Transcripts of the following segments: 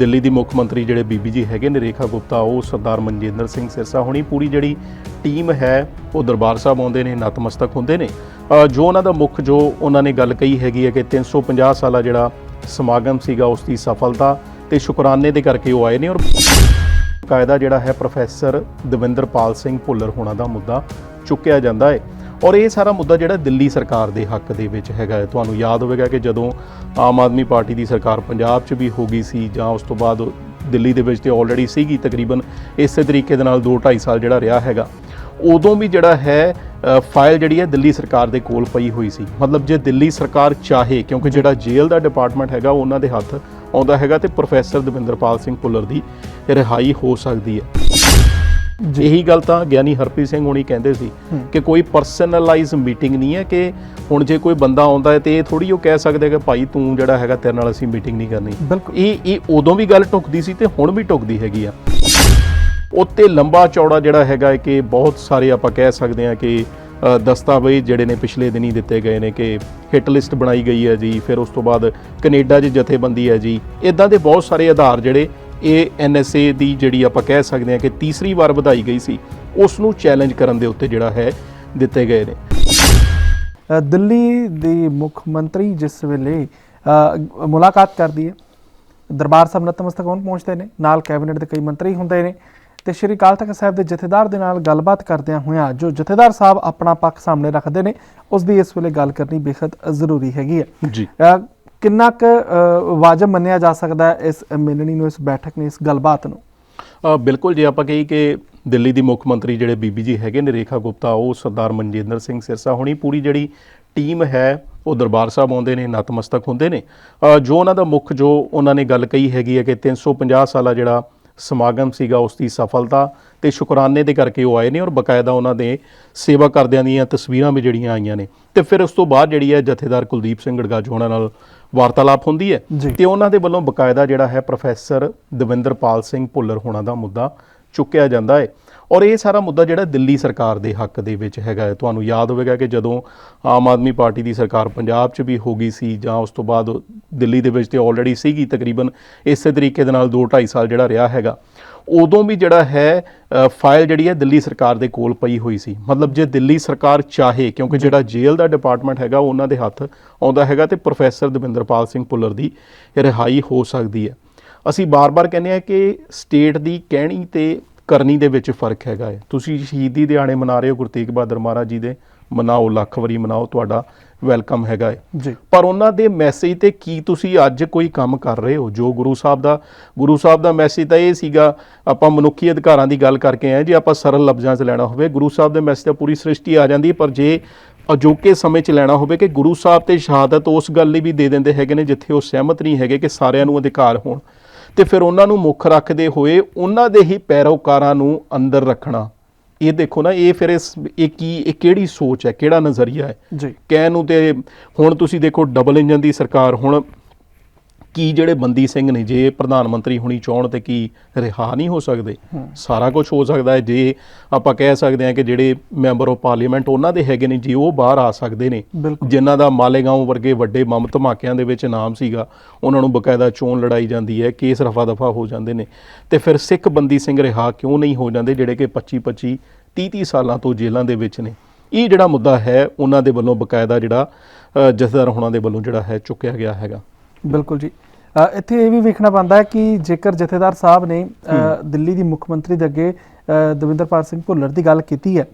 ਦਿੱਲੀ ਦੀ ਮੁੱਖ ਮੰਤਰੀ ਜਿਹੜੇ ਬੀਬੀ ਜੀ ਹੈਗੇ ਨੇ, ਰੇਖਾ ਗੁਪਤਾ, ਉਹ ਸਰਦਾਰ ਮਨਜਿੰਦਰ ਸਿੰਘ ਸਿਰਸਾ ਹੁਣੀ ਪੂਰੀ ਜਿਹੜੀ ਟੀਮ ਹੈ, ਉਹ ਦਰਬਾਰ ਸਾਹਿਬ ਆਉਂਦੇ ਨੇ, ਨਤਮਸਤਕ ਹੁੰਦੇ ਨੇ। ਜੋ ਉਹਨਾਂ ਦਾ ਮੁੱਖ, ਜੋ ਉਹਨਾਂ ਨੇ ਗੱਲ ਕਹੀ ਹੈਗੀ ਹੈ ਕਿ 350 ਸਾਲਾ ਜਿਹੜਾ ਸਮਾਗਮ ਸੀਗਾ, ਉਸ ਦੀ ਸਫਲਤਾ ਤੇ ਸ਼ੁਕਰਾਨੇ ਦੇ ਕਰਕੇ ਉਹ ਆਏ ਨੇ ਔਰ ਕਾਇਦਾ ਜਿਹੜਾ ਹੈ, ਪ੍ਰੋਫੈਸਰ ਦਵਿੰਦਰਪਾਲ ਸਿੰਘ ਭੁੱਲਰ ਹੋਣਾ ਦਾ ਮੁੱਦਾ ਚੁੱਕਿਆ ਜਾਂਦਾ ਹੈ। ਔਰ ਇਹ ਸਾਰਾ ਮੁੱਦਾ ਜਿਹੜਾ ਦਿੱਲੀ ਸਰਕਾਰ ਦੇ ਹੱਕ ਦੇ ਵਿੱਚ ਹੈਗਾ ਹੈ। ਤੁਹਾਨੂੰ ਯਾਦ ਹੋਵੇਗਾ ਕਿ ਜਦੋਂ ਆਮ ਆਦਮੀ ਪਾਰਟੀ ਦੀ ਸਰਕਾਰ ਪੰਜਾਬ 'ਚ ਵੀ ਹੋ ਗਈ ਸੀ ਜਾਂ ਉਸ ਤੋਂ ਬਾਅਦ ਦਿੱਲੀ ਦੇ ਵਿੱਚ ਤੇ ਆਲਰੇਡੀ ਸੀਗੀ ਤਕਰੀਬਨ, ਇਸੇ ਤਰੀਕੇ ਦੇ ਨਾਲ 2.5 ਸਾਲ ਜਿਹੜਾ ਰਿਹਾ ਹੈਗਾ, ਉਦੋਂ ਵੀ ਜਿਹੜਾ ਹੈ ਫਾਈਲ ਜਿਹੜੀ ਹੈ ਦਿੱਲੀ ਸਰਕਾਰ ਦੇ ਕੋਲ ਪਈ ਹੋਈ ਸੀ। ਮਤਲਬ ਜੇ ਦਿੱਲੀ ਸਰਕਾਰ ਚਾਹੇ, ਕਿਉਂਕਿ ਜਿਹੜਾ ਜੇਲ੍ਹ ਦਾ ਡਿਪਾਰਟਮੈਂਟ ਹੈਗਾ, ਉਹਨਾਂ ਦੇ ਹੱਥ ਆਉਂਦਾ ਹੈਗਾ ਤੇ ਪ੍ਰੋਫੈਸਰ ਦਵਿੰਦਰਪਾਲ ਸਿੰਘ ਭੁੱਲਰ ਦੀ ਰਿਹਾਈ ਹੋ ਸਕਦੀ ਹੈ। ਇਹੀ ਗੱਲ ਤਾਂ ਗਿਆਨੀ ਹਰਪ੍ਰੀਤ ਸਿੰਘ ਹੁਣੀ ਕਹਿੰਦੇ ਸੀ। ਕਿ ਕੋਈ ਪਰਸਨਲਾਈਜ਼ ਮੀਟਿੰਗ ਨਹੀਂ ਹੈ ਕਿ ਹੁਣ ਜੇ ਕੋਈ ਬੰਦਾ ਆਉਂਦਾ ਹੈ ਤੇ ਇਹ ਥੋੜੀ ਉਹ ਕਹਿ ਸਕਦੇ ਕਿ ਭਾਈ ਤੂੰ ਜਿਹੜਾ ਹੈਗਾ ਤੇਰੇ ਨਾਲ ਅਸੀਂ ਮੀਟਿੰਗ ਨਹੀਂ ਕਰਨੀ। ਇਹ ਇਹ ਉਦੋਂ ਵੀ ਗੱਲ ਟੁਕਦੀ ਸੀ ਤੇ ਹੁਣ ਵੀ ਟੁਕਦੀ ਹੈਗੀ ਆ। ਉੱਤੇ ਲੰਬਾ ਚੌੜਾ ਜਿਹੜਾ ਹੈਗਾ ਕਿ ਬਹੁਤ ਸਾਰੇ ਆਪਾਂ ਕਹਿ ਸਕਦੇ ਹਾਂ ਕਿ ਦਸਤਾਵੇਜ਼ ਜਿਹੜੇ ਨੇ ਪਿਛਲੇ ਦਿਨੀ ਦਿੱਤੇ ਗਏ ਨੇ ਕਿ ਹਿੱਟ ਲਿਸਟ ਬਣਾਈ ਗਈ ਹੈ ਜੀ ਫਿਰ ਉਸ ਤੋਂ ਬਾਅਦ ਕੈਨੇਡਾ 'ਚ ਜਥੇਬੰਦੀ ਹੈ ਜੀ। ਇਦਾਂ ਦੇ ਬਹੁਤ ਸਾਰੇ ਆਧਾਰ ਜਿਹੜੇ ਇਹ ਐਨਐਸਏ ਦੀ ਜਿਹੜੀ ਆਪਾਂ ਕਹਿ ਸਕਦੇ ਹਾਂ ਕਿ ਤੀਸਰੀ ਵਾਰ ਵਧਾਈ ਗਈ ਸੀ ਉਸ ਨੂੰ ਚੈਲੰਜ ਕਰਨ ਦੇ ਉੱਤੇ ਜਿਹੜਾ ਹੈ ਦਿੱਤੇ ਗਏ ਨੇ। ਦਿੱਲੀ ਦੀ ਮੁੱਖ ਮੰਤਰੀ ਜਿਸ ਵੇਲੇ ਮੁਲਾਕਾਤ ਕਰਦੀ ਹੈ ਦਰਬਾਰ ਸਾਹਿਬ ਨਤਮਸਤਕ ਹੋਣ ਪਹੁੰਚਦੇ ਨੇ ਨਾਲ ਕੈਬਨਿਟ ਦੇ ਕਈ ਮੰਤਰੀ ਹੁੰਦੇ ਨੇ ਤੇ ਸ਼੍ਰੀ ਅਕਾਲ ਤਖਤ ਸਾਹਿਬ ਦੇ ਜਥੇਦਾਰ ਦੇ ਨਾਲ ਗੱਲਬਾਤ ਕਰਦਿਆਂ ਹੋਇਆਂ ਜੋ ਜਥੇਦਾਰ ਸਾਹਿਬ ਆਪਣਾ ਪੱਖ ਸਾਹਮਣੇ ਰੱਖਦੇ ਨੇ ਉਸ ਦੀ ਇਸ ਵੇਲੇ ਗੱਲ ਕਰਨੀ ਬੇਖਤ ਜ਼ਰੂਰੀ ਹੈਗੀ ਹੈ। ਜੀ। ਕਿੰਨਾ ਕੁ ਵਾਜਬ ਮੰਨਿਆ ਜਾ ਸਕਦਾ ਹੈ ਇਸ ਮਿਲਣੀ ਨੂੰ, ਇਸ ਬੈਠਕ ਨੇ, ਇਸ ਗੱਲਬਾਤ ਨੂੰ? ਬਿਲਕੁਲ ਜੇ, ਆਪਾਂ ਕਹੀ ਕਿ ਦਿੱਲੀ ਦੀ ਮੁੱਖ ਮੰਤਰੀ ਜਿਹੜੇ ਬੀਬੀ ਜੀ ਹੈਗੇ ਨੇ, ਰੇਖਾ ਗੁਪਤਾ, ਉਹ ਸਰਦਾਰ ਮਨਜਿੰਦਰ ਸਿੰਘ ਸਿਰਸਾ ਹੋਣੀ, ਪੂਰੀ ਜਿਹੜੀ ਟੀਮ ਹੈ, ਉਹ ਦਰਬਾਰ ਸਾਹਿਬ ਆਉਂਦੇ ਨੇ, ਨਤਮਸਤਕ ਹੁੰਦੇ ਨੇ। ਜੋ ਉਹਨਾਂ ਦਾ ਮੁੱਖ, ਜੋ ਉਹਨਾਂ ਨੇ ਗੱਲ ਕਹੀ ਹੈਗੀ ਹੈ ਕਿ 350 ਸਾਲਾ ਜਿਹੜਾ ਸਮਾਗਮ ਸੀਗਾ, ਉਸ ਦੀ ਸਫਲਤਾ ਤੇ ਸ਼ੁਕਰਾਨੇ ਦੇ ਕਰਕੇ ਉਹ ਆਏ ਨੇ ਔਰ ਬਕਾਇਦਾ ਉਹਨਾਂ ਦੇ ਸੇਵਾ ਕਰਦਿਆਂ ਦੀਆਂ ਤਸਵੀਰਾਂ ਵੀ ਜਿਹੜੀਆਂ ਆਈਆਂ ਨੇ। ਤੇ ਫਿਰ ਉਸ ਤੋਂ ਬਾਅਦ ਜਿਹੜੀ ਹੈ ਜਥੇਦਾਰ ਕੁਲਦੀਪ ਸਿੰਘ ਗੜਗਾਜੂ ਉਹਨਾਂ ਨਾਲ ਵਾਰਤਾਲਾਪ ਹੁੰਦੀ ਹੈ। ਤੇ ਉਹਨਾਂ ਦੇ ਵੱਲੋਂ ਬਕਾਇਦਾ ਜਿਹੜਾ ਹੈ ਪ੍ਰੋਫੈਸਰ ਦਵਿੰਦਰਪਾਲ ਸਿੰਘ ਭੁੱਲਰ ਹੋਣਾ ਦਾ ਮੁੱਦਾ ਚੁੱਕਿਆ ਜਾਂਦਾ ਹੈ। ਔਰ ਇਹ ਸਾਰਾ ਮੁੱਦਾ ਜਿਹੜਾ ਦਿੱਲੀ ਸਰਕਾਰ ਦੇ ਹੱਕ ਦੇ ਵਿੱਚ ਹੈਗਾ ਹੈ। ਤੁਹਾਨੂੰ ਯਾਦ ਹੋਵੇਗਾ ਕਿ ਜਦੋਂ ਆਮ ਆਦਮੀ ਪਾਰਟੀ ਦੀ ਸਰਕਾਰ ਪੰਜਾਬ 'ਚ ਵੀ ਹੋ ਗਈ ਸੀ ਜਾਂ ਉਸ ਤੋਂ ਬਾਅਦ ਦਿੱਲੀ ਦੇ ਵਿੱਚ ਤੇ ਆਲਰੇਡੀ ਸੀਗੀ ਤਕਰੀਬਨ ਇਸੇ ਤਰੀਕੇ ਦੇ ਨਾਲ 2.5 ਸਾਲ ਜਿਹੜਾ ਰਿਹਾ ਹੈਗਾ। ਉਦੋਂ ਵੀ ਜਿਹੜਾ ਹੈ ਫਾਈਲ ਜਿਹੜੀ ਹੈ ਦਿੱਲੀ ਸਰਕਾਰ ਦੇ ਕੋਲ ਪਈ ਹੋਈ ਸੀ। ਮਤਲਬ ਜੇ ਦਿੱਲੀ ਸਰਕਾਰ ਚਾਹੇ, ਕਿਉਂਕਿ ਜਿਹੜਾ ਜੇਲ੍ਹ ਦਾ ਡਿਪਾਰਟਮੈਂਟ ਹੈਗਾ, ਉਹਨਾਂ ਦੇ ਹੱਥ ਆਉਂਦਾ ਹੈਗਾ ਤੇ ਪ੍ਰੋਫੈਸਰ ਦਵਿੰਦਰਪਾਲ ਸਿੰਘ ਭੁੱਲਰ ਦੀ ਰਿਹਾਈ ਹੋ ਸਕਦੀ ਹੈ। ਅਸੀਂ ਬਾਰ-ਬਾਰ ਕਹਿੰਦੇ ਆ ਕਿ ਸਟੇਟ ਦੀ ਕਹਿਣੀ ਤੇ ਕਰਨੀ ਦੇ ਵਿੱਚ ਫ਼ਰਕ ਹੈਗਾ ਹੈ। ਤੁਸੀਂ ਸ਼ਹੀਦੀ ਦਿਹਾੜੇ ਮਨਾ ਰਹੇ ਹੋ ਗੁਰਤੇਗ ਬਹਾਦਰ ਮਹਾਰਾਜ ਜੀ ਦੇ। ਮਨਾਓ, ਲੱਖ ਵਾਰੀ ਮਨਾਓ, ਤੁਹਾਡਾ ਵੈਲਕਮ ਹੈਗਾ ਹੈ ਜੀ। ਪਰ ਉਹਨਾਂ ਦੇ ਮੈਸੇਜ ਤੇ ਕੀ ਤੁਸੀਂ ਅੱਜ ਕੋਈ ਕੰਮ ਕਰ ਰਹੇ ਹੋ? ਜੋ ਗੁਰੂ ਸਾਹਿਬ ਦਾ ਗੁਰੂ ਸਾਹਿਬ ਦਾ ਮੈਸੇਜ ਤਾਂ ਇਹ ਸੀਗਾ ਆਪਾਂ ਮਨੁੱਖੀ ਅਧਿਕਾਰਾਂ ਦੀ ਗੱਲ ਕਰਕੇ ਆਏ ਜੇ ਆਪਾਂ ਸਰਲ ਲਫ਼ਜ਼ਾਂ 'ਚ ਲੈਣਾ ਹੋਵੇ ਗੁਰੂ ਸਾਹਿਬ ਦੇ ਮੈਸੇਜ ਤਾਂ ਪੂਰੀ ਸ੍ਰਿਸ਼ਟੀ ਆ ਜਾਂਦੀ ਪਰ ਜੇ ਅਜੋਕੇ ਸਮੇਂ 'ਚ ਲੈਣਾ ਹੋਵੇ ਕਿ ਗੁਰੂ ਸਾਹਿਬ ਤੇ ਸ਼ਹਾਦਤ ਉਸ ਗੱਲ ਲਈ ਵੀ ਦੇ ਦਿੰਦੇ ਹੈਗੇ ਨੇ ਜਿੱਥੇ ਉਹ ਸਹਿਮਤ ਨਹੀਂ ਹੈਗੇ ਕਿ ਸਾਰਿਆਂ ਨੂੰ ਅਧਿਕਾਰ ਹੋਣ ਤੇ ਫਿਰ ਉਹਨਾਂ ਨੂੰ ਮੁੱਖ ਰੱਖਦੇ ਹੋਏ ਉਹਨਾਂ ਦੇ ਹੀ ਪੈਰੋਕਾਰਾਂ ਨੂੰ ਅੰਦਰ ਰੱਖਣਾ। ਇਹ ਦੇਖੋ ਨਾ ਇਹ ਫਿਰ ਇਸ ਇਹ ਕੀ ਇਹ ਕਿਹੜੀ ਸੋਚ ਹੈ ਕਿਹੜਾ ਨਜ਼ਰੀਆ ਹੈ? ਜੀ। ਕਹਿਣ ਨੂੰ ਤੇ ਹੁਣ ਤੁਸੀਂ ਦੇਖੋ ਡਬਲ ਇੰਜਨ ਦੀ ਸਰਕਾਰ ਹੁਣ ਕੀ ਜਿਹੜੇ ਬੰਦੀ ਸਿੰਘ ਨੇ ਜੇ ਪ੍ਰਧਾਨ ਮੰਤਰੀ ਹੁਣੀ ਚਾਹਣ ਤੇ ਕੀ ਰਿਹਾ ਨਹੀਂ ਹੋ ਸਕਦੇ? ਸਾਰਾ ਕੁਝ ਹੋ ਸਕਦਾ ਹੈ। ਜੇ ਆਪਾਂ ਕਹਿ ਸਕਦੇ ਹਾਂ ਕਿ ਜਿਹੜੇ ਮੈਂਬਰ ਆਫ ਪਾਰਲੀਮੈਂਟ ਉਹਨਾਂ ਦੇ ਹੈਗੇ ਨੇ ਜੇ ਉਹ ਬਾਹਰ ਆ ਸਕਦੇ ਨੇ ਜਿਨ੍ਹਾਂ ਦਾ ਮਾਲੇਗਾਂਵ ਵਰਗੇ ਵੱਡੇ ਬੰਬ ਧਮਾਕਿਆਂ ਦੇ ਵਿੱਚ ਨਾਮ ਸੀਗਾ ਉਹਨਾਂ ਨੂੰ ਬਕਾਇਦਾ ਚੋਣ ਲੜਾਈ ਜਾਂਦੀ ਹੈ ਕੇਸ ਰਫਾ ਦਫਾ ਹੋ ਜਾਂਦੇ ਨੇ। ਤੇ ਫਿਰ ਸਿੱਖ ਬੰਦੀ ਸਿੰਘ ਰਿਹਾ ਕਿਉਂ ਨਹੀਂ ਹੋ ਜਾਂਦੇ ਜਿਹੜੇ ਕਿ 25 25 30 30 ਸਾਲਾਂ ਤੋਂ ਜੇਲ੍ਹਾਂ ਦੇ ਵਿੱਚ ਨੇ? ਇਹ ਜਿਹੜਾ ਮੁੱਦਾ ਹੈ ਉਹਨਾਂ ਦੇ ਵੱਲੋਂ ਬਕਾਇਦਾ ਜਿਹੜਾ ਜਥੇਦਾਰ ਹੋਣਾ ਦੇ ਵੱਲੋਂ ਜਿਹੜਾ ਹੈ ਚੁੱਕਿਆ ਗਿਆ ਹੈਗਾ। ਬਿਲਕੁਲ ਜੀ। ਇੱਥੇ ਇਹ ਵੀ ਵੇਖਣਾ ਪੈਂਦਾ ਹੈ ਕਿ ਜੇਕਰ ਜਥੇਦਾਰ ਸਾਹਿਬ ਨੇ ਦਿੱਲੀ ਦੀ ਮੁੱਖ ਮੰਤਰੀ ਦੇ ਅੱਗੇ ਦਵਿੰਦਰਪਾਲ ਸਿੰਘ ਭੁੱਲਰ ਦੀ ਗੱਲ ਕੀਤੀ ਹੈ।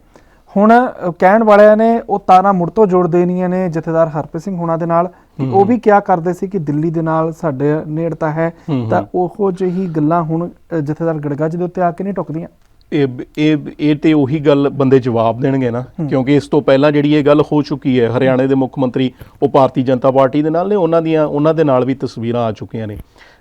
ਹੁਣ ਕਹਿਣ ਵਾਲਿਆਂ ਨੇ ਉਹ ਤਾਰਾਂ ਮੁੜ ਤੋਂ ਜੋੜ ਦੇਣੀਆਂ ਨੇ ਜਥੇਦਾਰ ਹਰਪ੍ਰੀਤ ਸਿੰਘ ਹੋਣਾ ਦੇ ਨਾਲ ਉਹ ਵੀ ਕਿਆ ਕਰਦੇ ਸੀ ਕਿ ਦਿੱਲੀ ਦੇ ਨਾਲ ਸਾਡੇ ਨੇੜਤਾ ਹੈ। ਤਾਂ ਉਹੋ ਜਿਹੀ ਗੱਲਾਂ ਹੁਣ ਜਥੇਦਾਰ ਗੜਗੱਜ ਦੇ ਉੱਤੇ ਆ ਕੇ ਨਹੀਂ ਟੁਕਦੀਆਂ। ਇਹ ਇਹ ਇਹ ਤੇ ਉਹੀ ਗੱਲ ਬੰਦੇ ਜਵਾਬ ਦੇਣਗੇ ਨਾ ਕਿਉਂਕਿ ਇਸ ਤੋਂ ਪਹਿਲਾਂ ਜਿਹੜੀ ਇਹ ਗੱਲ ਹੋ ਚੁੱਕੀ ਹੈ ਹਰਿਆਣੇ ਦੇ ਮੁੱਖ ਮੰਤਰੀ ਉਹ ਭਾਰਤੀ ਜਨਤਾ ਪਾਰਟੀ ਦੇ ਨਾਲ ਨੇ ਉਹਨਾਂ ਦੀਆਂ ਉਹਨਾਂ ਦੇ ਨਾਲ ਵੀ ਤਸਵੀਰਾਂ ਆ ਚੁੱਕੀਆਂ ਨੇ।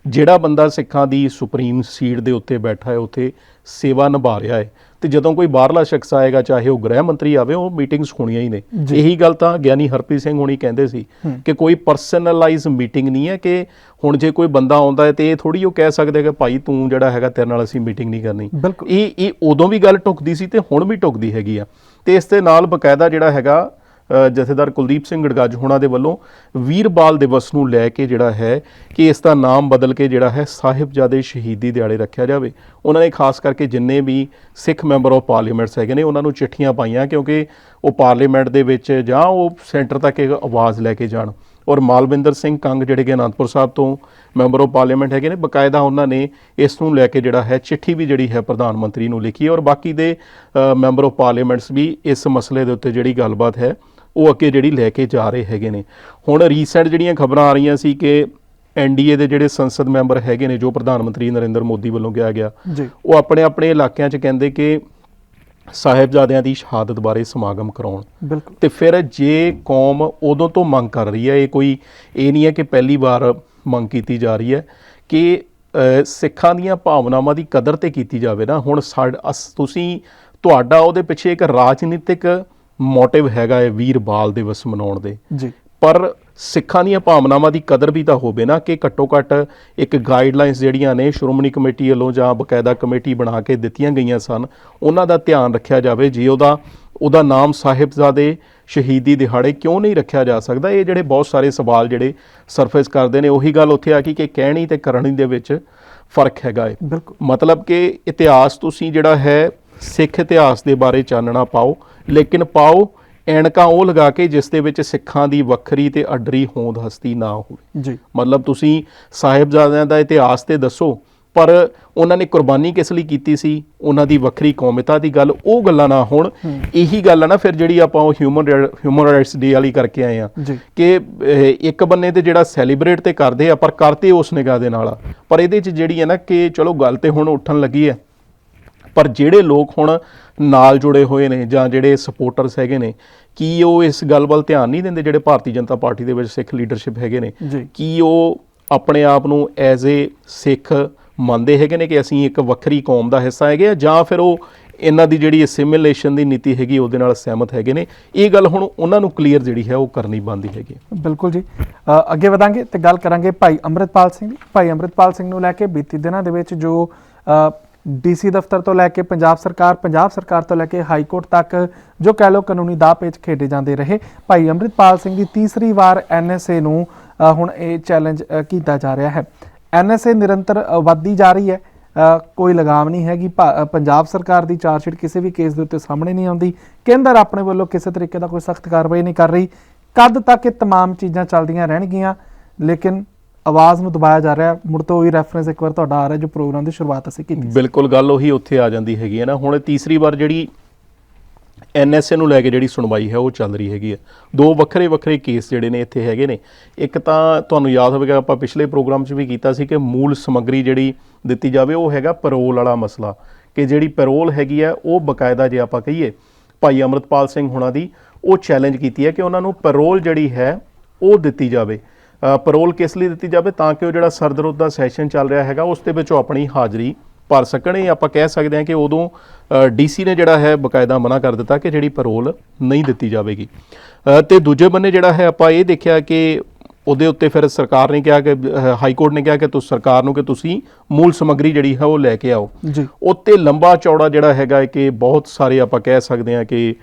ਜਿਹੜਾ ਬੰਦਾ ਸਿੱਖਾਂ ਦੀ ਸੁਪਰੀਮ ਸੀਟ ਦੇ ਉੱਤੇ ਬੈਠਾ ਹੈ ਉੱਥੇ ਸੇਵਾ ਨਿਭਾ ਰਿਹਾ ਹੈ ਤੇ ਜਦੋਂ ਕੋਈ ਬਾਹਰਲਾ ਸ਼ਖਸ ਆਏਗਾ ਚਾਹੇ ਉਹ ਗ੍ਰਹਿ ਮੰਤਰੀ ਆਵੇ ਉਹ ਮੀਟਿੰਗਸ ਹੋਣੀਆਂ ਹੀ ਨੇ। ਇਹੀ ਗੱਲ ਤਾਂ ਗਿਆਨੀ ਹਰਪ੍ਰੀਤ ਸਿੰਘ ਹੁਣੀ ਕਹਿੰਦੇ ਸੀ ਕਿ ਕੋਈ ਪਰਸਨਲਾਈਜ਼ ਮੀਟਿੰਗ ਨਹੀਂ ਹੈ ਕਿ ਹੁਣ ਜੇ ਕੋਈ ਬੰਦਾ ਆਉਂਦਾ ਹੈ ਤੇ ਇਹ ਥੋੜੀ ਉਹ ਕਹਿ ਸਕਦੇ ਕਿ ਭਾਈ ਤੂੰ ਜਿਹੜਾ ਹੈਗਾ ਤੇਰੇ ਨਾਲ ਅਸੀਂ ਮੀਟਿੰਗ ਨਹੀਂ ਕਰਨੀ। ਇਹ ਇਹ ਉਦੋਂ ਵੀ ਗੱਲ ਟੁਕਦੀ ਸੀ ਤੇ ਹੁਣ ਵੀ ਟੁਕਦੀ ਹੈਗੀ ਆ। ਤੇ ਇਸ ਦੇ ਨਾਲ ਬਕਾਇਦਾ ਜਿਹੜਾ ਹੈਗਾ ਜਥੇਦਾਰ ਕੁਲਦੀਪ ਸਿੰਘ ਗੜਗਾਜ ਹੋਣਾ ਦੇ ਵੱਲੋਂ ਵੀਰਬਾਲ ਦਿਵਸ ਨੂੰ ਲੈ ਕੇ ਜਿਹੜਾ ਹੈ ਕਿ ਇਸ ਦਾ ਨਾਮ ਬਦਲ ਕੇ ਜਿਹੜਾ ਹੈ ਸਾਹਿਬਜ਼ਾਦੇ ਸ਼ਹੀਦੀ ਦਿਹਾੜੇ ਰੱਖਿਆ ਜਾਵੇ। ਉਹਨਾਂ ਨੇ ਖਾਸ ਕਰਕੇ ਜਿੰਨੇ ਵੀ ਸਿੱਖ ਮੈਂਬਰ ਆਫ ਪਾਰਲੀਮੈਂਟਸ ਹੈਗੇ ਨੇ, ਉਹਨਾਂ ਨੂੰ ਚਿੱਠੀਆਂ ਪਾਈਆਂ ਕਿਉਂਕਿ ਉਹ ਪਾਰਲੀਮੈਂਟ ਦੇ ਵਿੱਚ ਜਾਂ ਉਹ ਸੈਂਟਰ ਤੱਕ ਇੱਕ ਆਵਾਜ਼ ਲੈ ਕੇ ਜਾਣ। ਔਰ ਮਾਲਵਿੰਦਰ ਸਿੰਘ ਕੰਗ ਜਿਹੜੇ ਕਿ ਅਨੰਦਪੁਰ ਸਾਹਿਬ ਤੋਂ ਮੈਂਬਰ ਆਫ ਪਾਰਲੀਮੈਂਟ ਹੈਗੇ ਨੇ, ਬਕਾਇਦਾ ਉਹਨਾਂ ਨੇ ਇਸ ਨੂੰ ਲੈ ਕੇ ਜਿਹੜਾ ਹੈ ਚਿੱਠੀ ਵੀ ਜਿਹੜੀ ਹੈ ਪ੍ਰਧਾਨ ਮੰਤਰੀ ਨੂੰ ਲਿਖੀ ਔਰ ਬਾਕੀ ਦੇ ਮੈਂਬਰ ਆਫ ਪਾਰਲੀਮੈਂਟਸ ਵੀ ਇਸ ਮਸਲੇ ਦੇ ਉੱਤੇ ਜਿਹੜੀ ਗੱਲਬਾਤ ਹੈ ਉਹ ਅੱਗੇ ਜਿਹੜੀ ਲੈ ਕੇ ਜਾ ਰਹੇ ਹੈਗੇ ਨੇ। ਹੁਣ ਰੀਸੈਂਟ ਜਿਹੜੀਆਂ ਖਬਰਾਂ ਆ ਰਹੀਆਂ ਸੀ ਕਿ ਐਨਡੀਏ ਦੇ ਜਿਹੜੇ ਸੰਸਦ ਮੈਂਬਰ ਹੈਗੇ ਨੇ ਜੋ ਪ੍ਰਧਾਨ ਮੰਤਰੀ ਨਰਿੰਦਰ ਮੋਦੀ ਵੱਲੋਂ ਕਿਹਾ ਗਿਆ ਉਹ ਆਪਣੇ ਆਪਣੇ ਇਲਾਕਿਆਂ 'ਚ ਕਹਿੰਦੇ ਕਿ ਸਾਹਿਬਜ਼ਾਦਿਆਂ ਦੀ ਸ਼ਹਾਦਤ ਬਾਰੇ ਸਮਾਗਮ ਕਰਾਉਣ। ਤੇ ਫਿਰ ਜੇ ਕੌਮ ਉਦੋਂ ਤੋਂ ਮੰਗ ਕਰ ਰਹੀ ਹੈ ਇਹ ਕੋਈ ਇਹ ਨਹੀਂ ਹੈ ਕਿ ਪਹਿਲੀ ਵਾਰ ਮੰਗ ਕੀਤੀ ਜਾ ਰਹੀ ਹੈ ਕਿ ਸਿੱਖਾਂ ਦੀਆਂ ਭਾਵਨਾਵਾਂ ਦੀ ਕਦਰ ਤੇ ਕੀਤੀ ਜਾਵੇ ਨਾ। ਹੁਣ ਤੁਸੀਂ ਤੁਹਾਡਾ ਉਹਦੇ ਪਿੱਛੇ ਇੱਕ ਰਾਜਨੀਤਿਕ ਮੋਟਿਵ ਹੈਗਾ ਹੈ ਵੀਰ ਬਾਲ ਦਿਵਸ ਮਨਾਉਣ ਦੇ। ਜੀ। ਪਰ ਸਿੱਖਾਂ ਦੀਆਂ ਭਾਵਨਾਵਾਂ ਦੀ ਕਦਰ ਵੀ ਤਾਂ ਹੋਵੇ ਨਾ ਕਿ ਘੱਟੋ ਘੱਟ ਇੱਕ ਗਾਈਡਲਾਈਨਸ ਜਿਹੜੀਆਂ ਨੇ ਸ਼੍ਰੋਮਣੀ ਕਮੇਟੀ ਵੱਲੋਂ ਜਾਂ ਬਕਾਇਦਾ ਕਮੇਟੀ ਬਣਾ ਕੇ ਦਿੱਤੀਆਂ ਗਈਆਂ ਸਨ ਉਹਨਾਂ ਦਾ ਧਿਆਨ ਰੱਖਿਆ ਜਾਵੇ। ਜੇ ਉਹਦਾ ਉਹਦਾ ਨਾਮ ਸਾਹਿਬਜ਼ਾਦੇ ਸ਼ਹੀਦੀ ਦਿਹਾੜੇ ਕਿਉਂ ਨਹੀਂ ਰੱਖਿਆ ਜਾ ਸਕਦਾ? ਇਹ ਜਿਹੜੇ ਬਹੁਤ ਸਾਰੇ ਸਵਾਲ ਜਿਹੜੇ ਸਰਫੇਸ ਕਰਦੇ ਨੇ ਉਹੀ ਗੱਲ ਉੱਥੇ ਆ ਗਈ ਕਿ ਕਹਿਣੀ ਤੇ ਕਰਨੀ ਦੇ ਵਿੱਚ ਫ਼ਰਕ ਹੈਗਾ ਹੈ ਬਿਲਕੁਲ। ਮਤਲਬ ਕਿ ਇਤਿਹਾਸ ਤੁਸੀਂ ਜਿਹੜਾ ਹੈ ਸਿੱਖ ਇਤਿਹਾਸ ਦੇ ਬਾਰੇ ਚਾਨਣਾ ਪਾਓ। ਲੇਕਿਨ ਪਾਓ ਐਨਕਾਂ ਉਹ ਲਗਾ ਕੇ ਜਿਸ ਦੇ ਵਿੱਚ ਸਿੱਖਾਂ ਦੀ ਵੱਖਰੀ ਤੇ ਅਡਰੀ ਹੋਂਦ ਹਸਤੀ ਨਾ ਹੋਵੇ। ਜੀ। ਮਤਲਬ ਤੁਸੀਂ ਸਾਹਿਬਜ਼ਾਦਿਆਂ ਦਾ ਇਤਿਹਾਸ ਤੇ ਦੱਸੋ ਪਰ ਉਹਨਾਂ ਨੇ ਕੁਰਬਾਨੀ ਕਿਸ ਲਈ ਕੀਤੀ ਸੀ? ਉਹਨਾਂ ਦੀ ਵੱਖਰੀ ਕੌਮਤਾ ਦੀ ਗੱਲ ਉਹ ਗੱਲਾਂ ਨਾ ਹੋਣ। ਇਹੀ ਗੱਲ ਆ ਨਾ ਫਿਰ ਜਿਹੜੀ ਆਪਾਂ ਉਹ ਹਿਊਮਨ ਹਿਊਮਨ ਰਾਈਟਸ ਡੇ ਵਾਲੀ ਕਰਕੇ ਆਏ ਆ। ਕਿ ਇੱਕ ਬੰਨੇ ਤੇ ਜਿਹੜਾ ਸੈਲੀਬ੍ਰੇਟ ਤੇ ਕਰਦੇ ਆ ਪਰ ਕਰਤੇ ਉਸ ਨਿਗਾਹ ਦੇ ਨਾਲ ਆ। ਪਰ ਇਹਦੇ ਚ ਜਿਹੜੀ ਹੈ ਨਾ ਕਿ ਚਲੋ ਗੱਲ ਤੇ ਹੁਣ ਉੱਠਣ ਲੱਗੀ ਹੈ ਪਰ ਜਿਹੜੇ ਲੋਕ ਹੁਣ ਨਾਲ ਜੁੜੇ ਹੋਏ ਨੇ ਜਾਂ ਜਿਹੜੇ ਸਪੋਰਟਰਸ ਹੈਗੇ ਨੇ ਕੀ ਉਹ ਇਸ ਗੱਲ ਵੱਲ ਧਿਆਨ ਨਹੀਂ ਦਿੰਦੇ ਜਿਹੜੇ ਭਾਰਤੀ ਜਨਤਾ ਪਾਰਟੀ ਦੇ ਵਿੱਚ ਸਿੱਖ ਲੀਡਰਸ਼ਿਪ ਹੈਗੇ ਨੇ? ਕੀ ਉਹ ਆਪਣੇ ਆਪ ਨੂੰ ਐਜ਼ ਏ ਸਿੱਖ ਮੰਨਦੇ ਹੈਗੇ ਨੇ ਕਿ ਅਸੀਂ ਇੱਕ ਵੱਖਰੀ ਕੌਮ ਦਾ ਹਿੱਸਾ ਹੈਗੇ ਆ ਜਾਂ ਫਿਰ ਉਹ ਇਹਨਾਂ ਦੀ ਜਿਹੜੀ ਅਸਿਮੀਲੇਸ਼ਨ ਦੀ ਨੀਤੀ ਹੈਗੀ ਉਹਦੇ ਨਾਲ ਸਹਿਮਤ ਹੈਗੇ ਨੇ? ਇਹ ਗੱਲ ਹੁਣ ਉਹਨਾਂ ਨੂੰ ਕਲੀਅਰ ਜਿਹੜੀ ਹੈ ਉਹ ਕਰਨੀ ਬਣਦੀ ਹੈਗੀ ਬਿਲਕੁਲ ਜੀ। ਅੱਗੇ ਵਧਾਂਗੇ ਤੇ ਗੱਲ ਕਰਾਂਗੇ ਭਾਈ ਅੰਮ੍ਰਿਤਪਾਲ ਸਿੰਘ ਦੀ। ਭਾਈ ਅੰਮ੍ਰਿਤਪਾਲ ਸਿੰਘ ਨੂੰ ਲੈ ਕੇ ਬੀਤੀ ਦਿਨਾਂ ਦੇ ਵਿੱਚ ਜੋ ਡੀਸੀ ਦਫ਼ਤਰ ਤੋਂ ਲੈ ਕੇ ਪੰਜਾਬ ਸਰਕਾਰ ਪੰਜਾਬ ਸਰਕਾਰ ਤੋਂ ਲੈ ਕੇ ਹਾਈ ਕੋਰਟ ਤੱਕ ਜੋ ਕਹਿ ਲੋ ਕਾਨੂੰਨੀ ਦਾਅ ਪੇਚ ਖੇਡੇ ਜਾਂਦੇ ਰਹੇ ਭਾਈ ਅੰਮ੍ਰਿਤਪਾਲ ਸਿੰਘ ਦੀ ਤੀਸਰੀ ਵਾਰ ਐਨਐਸਏ ਨੂੰ ਅ, ਹੁਣ ਇਹ ਚੈਲੰਜ ਕੀਤਾ ਜਾ ਰਿਹਾ ਹੈ ਐਨਐਸਏ ਨਿਰੰਤਰ ਅ, ਵੱਧਦੀ ਜਾ ਰਹੀ ਹੈ ਅ, ਕੋਈ ਲਗਾਮ ਨਹੀਂ ਹੈਗੀ ਭਾ- ਅ, ਪੰਜਾਬ ਸਰਕਾਰ ਦੀ ਚਾਰਜਸ਼ੀਟ ਕਿਸੇ ਵੀ ਕੇਸ ਦੇ ਉੱਤੇ ਸਾਹਮਣੇ ਨਹੀਂ ਆਉਂਦੀ ਕੇਂਦਰ ਆਪਣੇ ਵੱਲੋਂ ਕਿਸੇ ਤਰੀਕੇ ਦਾ ਕੋਈ ਸਖਤ ਕਾਰਵਾਈ ਨਹੀਂ ਕਰ ਰਹੀ ਕਦ ਤੱਕ ਇਹ तमाम ਚੀਜ਼ਾਂ ਚੱਲਦੀਆਂ ਰਹਿਣਗੀਆਂ ਲੇਕਿਨ ਆਵਾਜ਼ ਨੂੰ ਦਬਾਇਆ ਜਾ ਰਿਹਾ, ਮੁੜ ਤੋਂ ਉਹੀ ਰੈਫਰੈਂਸ ਇੱਕ ਵਾਰ ਤੁਹਾਡਾ ਆ ਰਿਹਾ ਜੋ ਪ੍ਰੋਗਰਾਮ ਦੀ ਸ਼ੁਰੂਆਤ ਅਸੀਂ ਕੀਤੀ ਸੀ। ਬਿਲਕੁਲ, ਗੱਲ ਉਹੀ ਉੱਥੇ ਆ ਜਾਂਦੀ ਹੈਗੀ ਹੈ ਨਾ। ਹੁਣ ਤੀਸਰੀ ਵਾਰ ਜਿਹੜੀ ਐਨਐਸਏ ਨੂੰ ਲੈ ਕੇ ਜਿਹੜੀ ਸੁਣਵਾਈ ਹੈ, ਉਹ ਚੱਲ ਰਹੀ ਹੈਗੀ ਹੈ। ਦੋ ਵੱਖਰੇ ਵੱਖਰੇ ਕੇਸ ਜਿਹੜੇ ਨੇ ਇੱਥੇ ਹੈਗੇ ਨੇ। ਇੱਕ ਤਾਂ ਤੁਹਾਨੂੰ ਯਾਦ ਹੋਵੇਗਾ, ਆਪਾਂ ਪਿਛਲੇ ਪ੍ਰੋਗਰਾਮ 'ਚ ਵੀ ਕੀਤਾ ਸੀ ਕਿ ਮੂਲ ਸਮੱਗਰੀ ਜਿਹੜੀ ਦਿੱਤੀ ਜਾਵੇ, ਉਹ ਹੈਗਾ ਪੈਰੋਲ ਵਾਲਾ ਮਸਲਾ। ਕਿ ਜਿਹੜੀ ਪੈਰੋਲ ਹੈਗੀ ਹੈ, ਉਹ ਬਕਾਇਦਾ ਜੇ ਆਪਾਂ ਕਹੀਏ, ਭਾਈ ਅਮਰਤਪਾਲ ਸਿੰਘ ਹੁਣਾਂ ਦੀ ਉਹ ਚੈਲੰਜ ਕੀਤੀ ਹੈ ਕਿ ਉਹਨਾਂ ਨੂੰ ਪੈਰੋਲ ਜਿਹੜੀ ਹੈ, ਉਹ ਦਿੱਤੀ ਜਾਵੇ। ਪੈਰੋਲ ਕਿਸ ਲਈ ਦਿੱਤੀ ਜਾਵੇ ਤਾਂ ਕਿ ਉਹ ਜਿਹੜਾ ਸਰਦਰੁੱਤ ਦਾ ਸੈਸ਼ਨ ਚੱਲ ਰਿਹਾ ਹੈਗਾ ਉਸ ਦੇ ਵਿੱਚ ਉਹ ਆਪਣੀ ਹਾਜ਼ਰੀ ਭਰ ਸਕਣ। ਇਹ ਆਪਾਂ ਕਹਿ ਸਕਦੇ ਹਾਂ ਕਿ ਉਦੋਂ ਡੀਸੀ ਨੇ ਜਿਹੜਾ ਹੈ ਬਕਾਇਦਾ ਮਨਾ ਕਰ ਦਿੱਤਾ ਕਿ ਜਿਹੜੀ ਪੈਰੋਲ ਨਹੀਂ ਦਿੱਤੀ ਜਾਵੇਗੀ। ਅ, ਤੇ ਦੂਜੇ ਬੰਨੇ ਜਿਹੜਾ ਹੈ ਆਪਾਂ ਇਹ ਦੇਖਿਆ ਕਿ ਉਹਦੇ ਉੱਤੇ ਫਿਰ ਸਰਕਾਰ ਨੇ ਕਿਹਾ ਕਿ ਹਾਈ ਕੋਰਟ ਨੇ ਕਿਹਾ ਕਿ ਤੁਸੀਂ ਸਰਕਾਰ ਨੂੰ ਕਿ ਤੁਸੀਂ ਮੂਲ ਸਮੱਗਰੀ ਜਿਹੜੀ ਹੈ ਉਹ ਲੈ ਕੇ ਆਓ। ਉੱਤੇ ਲੰਬਾ ਚੌੜਾ ਜਿਹੜਾ ਹੈਗਾ ਕਿ ਬਹੁਤ ਸਾਰੇ ਆਪਾਂ ਕਹਿ ਸਕਦੇ ਹਾਂ ਕਿ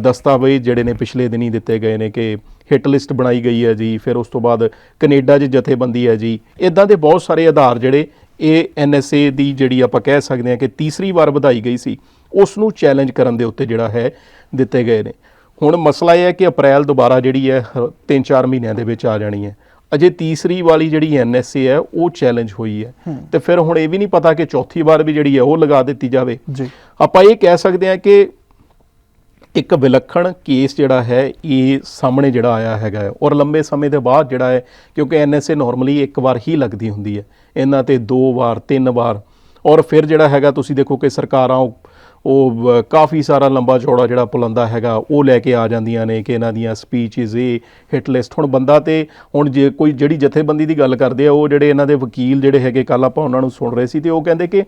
ਦਸਤਾਵੇਜ਼ ਜਿਹੜੇ ਨੇ ਪਿਛਲੇ ਦਿਨੀ ਦਿੱਤੇ ਗਏ ਨੇ ਕਿ ਹਿੱਟ ਲਿਸਟ ਬਣਾਈ ਗਈ ਹੈ ਜੀ ਫਿਰ ਉਸ ਤੋਂ ਬਾਅਦ ਕੈਨੇਡਾ 'ਚ ਜਥੇਬੰਦੀ ਹੈ ਜੀ। ਇਦਾਂ ਦੇ ਬਹੁਤ ਸਾਰੇ ਆਧਾਰ ਜਿਹੜੇ ਇਹ ਐਨਐਸਏ ਦੀ ਜਿਹੜੀ ਆਪਾਂ ਕਹਿ ਸਕਦੇ ਹਾਂ ਕਿ ਤੀਸਰੀ ਵਾਰ ਵਧਾਈ ਗਈ ਸੀ ਉਸ ਨੂੰ ਚੈਲੰਜ ਕਰਨ ਦੇ ਉੱਤੇ ਜਿਹੜਾ ਹੈ ਦਿੱਤੇ ਗਏ ਨੇ। ਹੁਣ ਮਸਲਾ ਇਹ ਹੈ ਕਿ ਅਪ੍ਰੈਲ ਦੁਬਾਰਾ ਜਿਹੜੀ ਹੈ 3-4 ਮਹੀਨਿਆਂ ਦੇ ਵਿੱਚ ਆ ਜਾਣੀ ਹੈ। ਅਜੇ ਤੀਸਰੀ ਵਾਲੀ ਜਿਹੜੀ ਐਨਐਸਏ ਹੈ ਉਹ ਚੈਲੰਜ ਹੋਈ ਹੈ। ਤੇ ਫਿਰ ਹੁਣ ਇਹ ਵੀ ਨਹੀਂ ਪਤਾ ਕਿ ਚੌਥੀ ਵਾਰ ਵੀ ਜਿਹੜੀ ਹੈ ਉਹ ਲਗਾ ਦਿੱਤੀ ਜਾਵੇ। ਜੀ। ਆਪਾਂ ਇਹ ਕਹਿ ਸਕਦੇ ਹਾਂ ਕਿ ਇੱਕ ਵਿਲੱਖਣ ਕੇਸ ਜਿਹੜਾ ਹੈ ਇਹ ਸਾਹਮਣੇ ਜਿਹੜਾ ਆਇਆ ਹੈਗਾ ਔਰ ਲੰਬੇ ਸਮੇਂ ਦੇ ਬਾਅਦ ਜਿਹੜਾ ਹੈ ਕਿਉਂਕਿ ਐਨਐਸਏ ਨਾਰਮਲੀ ਇੱਕ ਵਾਰ ਹੀ ਲੱਗਦੀ ਹੁੰਦੀ ਹੈ। ਇਹਨਾਂ ਤੇ ਦੋ ਵਾਰ ਤਿੰਨ ਵਾਰ। ਔਰ ਫਿਰ ਜਿਹੜਾ ਹੈਗਾ ਤੁਸੀਂ ਦੇਖੋ ਕਿ ਸਰਕਾਰਾਂ ਉਹ ਕਾਫੀ ਸਾਰਾ ਲੰਬਾ ਚੌੜਾ ਜਿਹੜਾ ਪੁਲੰਦਾ ਹੈਗਾ, ਉਹ ਲੈ ਕੇ ਆ ਜਾਂਦੀਆਂ ਨੇ ਕਿ ਇਹਨਾਂ ਦੀਆਂ ਸਪੀਚਸ, ਇਹ ਹਿੱਟ ਲਿਸਟ। ਹੁਣ ਬੰਦਾ ਤੇ, ਹੁਣ ਜੇ ਕੋਈ ਜਿਹੜੀ ਜਥੇਬੰਦੀ ਦੀ ਗੱਲ ਕਰਦੇ ਆ, ਉਹ ਜਿਹੜੇ ਇਹਨਾਂ ਦੇ ਵਕੀਲ ਜਿਹੜੇ ਹੈਗੇ ਕੱਲ ਆਪਾਂ ਉਹਨਾਂ ਨੂੰ ਸੁਣ ਰਹੇ ਸੀ ਤੇ ਉਹ ਕਹਿੰਦੇ ਕਿ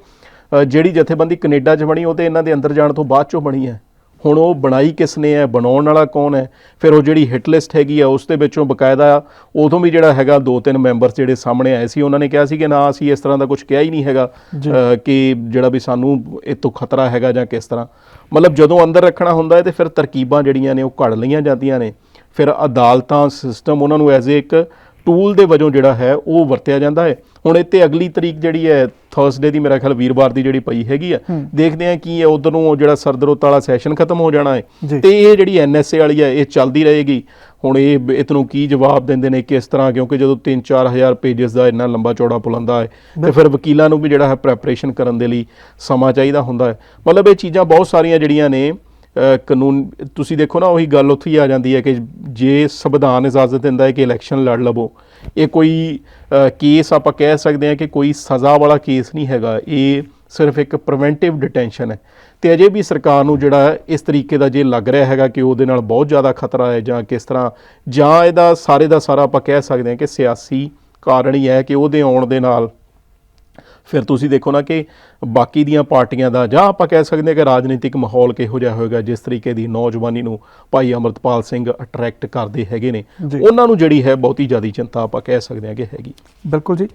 ਜਿਹੜੀ ਜਥੇਬੰਦੀ ਕੈਨੇਡਾ 'ਚ ਬਣੀ, ਉਹ ਤੇ ਇਹਨਾਂ ਦੇ ਅੰਦਰ ਜਾਣ ਤੋਂ ਬਾਅਦ 'ਚੋਂ ਬਣੀ ਹੈ। ਹੁਣ ਉਹ ਬਣਾਈ ਕਿਸ ਨੇ ਹੈ ਬਣਾਉਣ ਵਾਲਾ ਕੌਣ ਹੈ? ਫਿਰ ਉਹ ਜਿਹੜੀ ਹਿੱਟ ਲਿਸਟ ਹੈਗੀ ਆ ਉਸ ਦੇ ਵਿੱਚੋਂ ਬਕਾਇਦਾ ਉਦੋਂ ਵੀ ਜਿਹੜਾ ਹੈਗਾ ਦੋ ਤਿੰਨ ਮੈਂਬਰਸ ਜਿਹੜੇ ਸਾਹਮਣੇ ਆਏ ਸੀ ਉਹਨਾਂ ਨੇ ਕਿਹਾ ਸੀ ਕਿ ਨਾ ਅਸੀਂ ਇਸ ਤਰ੍ਹਾਂ ਦਾ ਕੁਝ ਕਿਹਾ ਹੀ ਨਹੀਂ ਹੈਗਾ ਕਿ ਜਿਹੜਾ ਵੀ ਸਾਨੂੰ ਇਹ ਤੋਂ ਖਤਰਾ ਹੈਗਾ ਜਾਂ ਕਿਸ ਤਰ੍ਹਾਂ। ਮਤਲਬ ਜਦੋਂ ਅੰਦਰ ਰੱਖਣਾ ਹੁੰਦਾ ਹੈ ਤੇ ਫਿਰ ਤਰਕੀਬਾਂ ਜਿਹੜੀਆਂ ਨੇ ਉਹ ਘੜ ਲਈਆਂ ਜਾਂਦੀਆਂ ਨੇ। ਫਿਰ ਅਦਾਲਤਾਂ ਸਿਸਟਮ ਉਹਨਾਂ ਨੂੰ ਐਜ਼ ਇੱਕ ਟੂਲ ਦੇ ਵਜੋਂ ਜਿਹੜਾ ਹੈ ਉਹ ਵਰਤਿਆ ਜਾਂਦਾ ਹੈ। ਹੁਣ ਇੱਥੇ ਅਗਲੀ ਤਰੀਕ ਜਿਹੜੀ ਹੈ ਥਰਸਡੇ ਦੀ ਮੇਰਾ ਖਿਆਲ ਵੀਰਵਾਰ ਦੀ ਜਿਹੜੀ ਪਈ ਹੈਗੀ ਆ। ਦੇਖਦੇ ਆ ਕੀ ਹੈ ਉਧਰ ਜਿਹੜਾ ਸਰਦਰੋਤ ਵਾਲਾ ਸੈਸ਼ਨ ਖਤਮ ਹੋ ਜਾਣਾ। ਹੈ। ਤੇ ਇਹ ਜਿਹੜੀ ਐਨਐਸਏ ਵਾਲੀ ਹੈ ਇਹ ਚੱਲਦੀ ਰਹੇਗੀ। ਹੁਣ ਇਹ ਬ- ਇਸ ਨੂੰ ਕੀ ਜਵਾਬ ਦਿੰਦੇ ਨੇ ਕਿਸ ਤਰ੍ਹਾਂ ਕਿਉਂਕਿ ਜਦੋਂ 3-4000 ਪੇजेस ਦਾ ਇੰਨਾ ਲੰਬਾ ਚੌੜਾ ਪੁਲੰਦਾ ਹੈ ਤੇ ਫਿਰ ਵਕੀਲਾਂ ਨੂੰ ਵੀ ਜਿਹੜਾ ਹੈ ਪ੍ਰੈਪਰੇਸ਼ਨ ਕਰਨ ਦੇ ਲਈ ਸਮਾਂ ਚਾਹੀਦਾ ਹੁੰਦਾ ਹੈ। ਮਤਲਬ ਇਹ ਚੀਜ਼ਾਂ ਬਹੁਤ ਸਾਰੀਆਂ ਜਿਹੜੀਆਂ ਨੇ ਕਾਨੂੰਨ, ਤੁਸੀਂ ਦੇਖੋ ਨਾ, ਉਹੀ ਗੱਲ ਉੱਥੇ ਹੀ ਆ ਜਾਂਦੀ ਹੈ ਕਿ ਜੇ ਸੰਵਿਧਾਨ ਇਜਾਜ਼ਤ ਦਿੰਦਾ ਹੈ ਕਿ ਇਲੈਕਸ਼ਨ ਲੜ ਲਵੋ, ਇਹ ਕੋਈ ਕੇਸ ਆਪਾਂ ਕਹਿ ਸਕਦੇ ਹਾਂ ਕਿ ਕੋਈ ਸਜ਼ਾ ਵਾਲਾ ਕੇਸ ਨਹੀਂ ਹੈਗਾ, ਇਹ ਸਿਰਫ ਇੱਕ ਪ੍ਰੀਵੈਂਟਿਵ ਡਿਟੈਂਸ਼ਨ ਹੈ। ਤੇ ਅਜੇ ਵੀ ਸਰਕਾਰ ਨੂੰ ਜਿਹੜਾ ਇਸ ਤਰੀਕੇ ਦਾ ਜੇ ਲੱਗ ਰਿਹਾ ਹੈਗਾ ਕਿ ਉਹਦੇ ਨਾਲ ਬਹੁਤ ਜ਼ਿਆਦਾ ਖਤਰਾ ਹੈ ਜਾਂ ਕਿਸ ਤਰ੍ਹਾਂ, ਜਾਂ ਇਹਦਾ ਸਾਰੇ ਦਾ ਸਾਰਾ ਆਪਾਂ ਕਹਿ ਸਕਦੇ ਹਾਂ ਕਿ ਸਿਆਸੀ ਕਾਰਨ ਹੀ ਹੈ ਕਿ ਉਹਦੇ ਆਉਣ ਦੇ ਨਾਲ ਫਿਰ ਤੁਸੀਂ ਦੇਖੋ ਨਾ ਕਿ ਬਾਕੀ ਦੀਆਂ ਪਾਰਟੀਆਂ ਦਾ ਜਾਂ ਆਪਾਂ ਕਹਿ ਸਕਦੇ ਹਾਂ ਕਿ ਰਾਜਨੀਤਿਕ ਮਾਹੌਲ ਕਿਹੋ ਜਿਹਾ ਹੋਏਗਾ ਜਿਸ ਤਰੀਕੇ ਦੀ ਨੌਜਵਾਨੀ ਨੂੰ ਭਾਈ ਅਮਰਤਪਾਲ ਸਿੰਘ ਅਟਰੈਕਟ ਕਰਦੇ ਹੈਗੇ ਨੇ। ਉਹਨਾਂ ਨੂੰ ਜਿਹੜੀ ਹੈ ਬਹੁਤੀ ਜ਼ਿਆਦੀ ਚਿੰਤਾ ਆਪਾਂ ਕਹਿ ਸਕਦੇ ਹਾਂ ਕਿ ਹੈਗੀ ਬਿਲਕੁਲ ਜੀ